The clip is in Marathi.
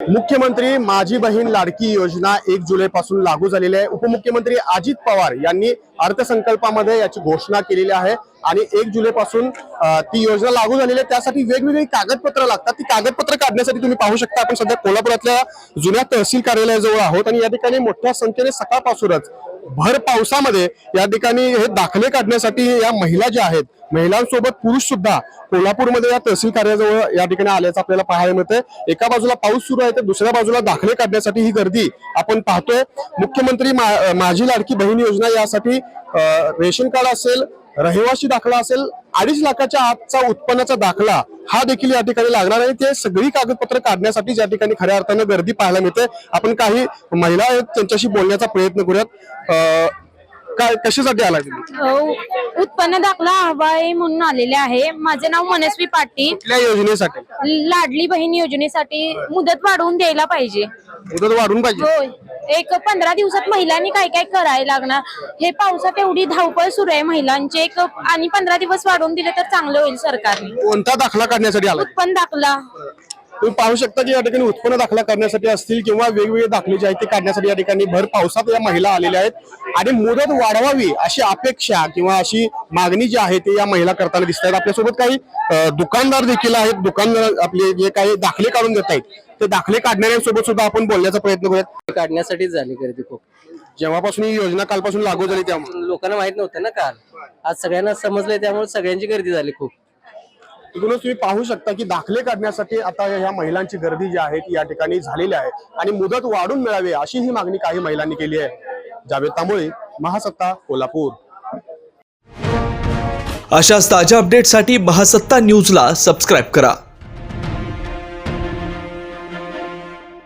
मुख्यमंत्री माझी बहीण लाडकी योजना एक जुलै पासून लागू झालेली आहे. उपमुख्यमंत्री अजित पवार यांनी अर्थसंकल्पामध्ये याची घोषणा केलेली आहे आणि एक जुलै पासून ती योजना लागू झालेली आहे. त्यासाठी वेगवेगळी कागदपत्र लागतात. ती कागदपत्र काढण्यासाठी तुम्ही पाहू शकता आपण सध्या कोल्हापुरातल्या जुन्या तहसील कार्यालयाजवळ आहोत आणि या ठिकाणी मोठ्या संख्येने सकाळपासूनच भर पावसामध्ये या ठिकाणी हे दाखले काढण्यासाठी या महिला ज्या आहेत महिलांसोबत पुरुष सुद्धा कोल्हापूरमध्ये या तहसील कार्याजवळ या ठिकाणी आल्याचं आपल्याला पाहायला मिळतंय. एका बाजूला पाऊस सुरू आहे तर दुसऱ्या बाजूला दाखले काढण्यासाठी ही गर्दी आपण पाहतोय. मुख्यमंत्री मा- माझी लाडकी बहीण योजना यासाठी रेशन कार्ड असेल रहिवासी दाखला असेल अडीच लाखाच्या आतचा उत्पन्नाचा दाखला हा देखील या ठिकाणी लागणार आहे. ते सगळी कागदपत्र काढण्यासाठी या ठिकाणी खऱ्या अर्थानं गर्दी पाहायला मिळते. आपण काही महिला आहेत त्यांच्याशी बोलण्याचा प्रयत्न करूयात. काय कशासाठी आला तुम्ही? उत्पन्न दाखला हवा आहे म्हणून आलेले आहे. माझे नाव मनस्वी पाटील. कुठल्या योजनेसाठी? लाडली बहीण योजनेसाठी मुदत वाढवून द्यायला पाहिजे. मुदत वाढून पाहिजे. होय. एक पंधरा दिवसात महिलांनी काय काय करायला लागणार? हे पावसात एवढी धावपळ सुरू आहे महिलांची एक आणि पंधरा दिवस वाढवून दिले तर चांगलं होईल सरकारने. कोणता दाखला काढण्यासाठी आला? उत्पन्न दाखला. तुम्ही पाहू शकता की या ठिकाणी उत्पन्न दाखला करण्यासाठी असतील किंवा वेगवेगळे दाखले जे आहेत ते काढण्यासाठी या ठिकाणी भर पावसात या महिला आलेल्या आहेत. आणि मुदत वाढवावी अशी अपेक्षा किंवा अशी मागणी जी आहे ते या महिला करताना दिसत आहेत. आपल्यासोबत काही दुकानदार देखील आहेत. दुकानदार आपले जे काही दाखले काढून देत आहेत. ते दाखले काढणाऱ्यांसोबत सुद्धा आपण बोलण्याचा प्रयत्न करूयात. काढण्यासाठीच झाली गर्दी खूप. जेव्हापासून ही योजना कालपासून लागू झाली तेव्हा लोकांना माहीत नव्हतं ना काल. आज सगळ्यांना समजलंय त्यामुळे सगळ्यांची गर्दी झाली खूप. तिकडूनच तुम्ही पाहू शकता की दाखले काढण्यासाठी आता ह्या महिलांची गर्दी जी आहे ती या ठिकाणी झालेली आहे आणि मुदत वाढून मिळावी अशी ही मागणी काही महिलांनी केली आहे. जावेद तांबोळे महासत्ता कोल्हापूर. अशाच ताज्या अपडेटसाठी महासत्ता न्यूजला सबस्क्राईब करा.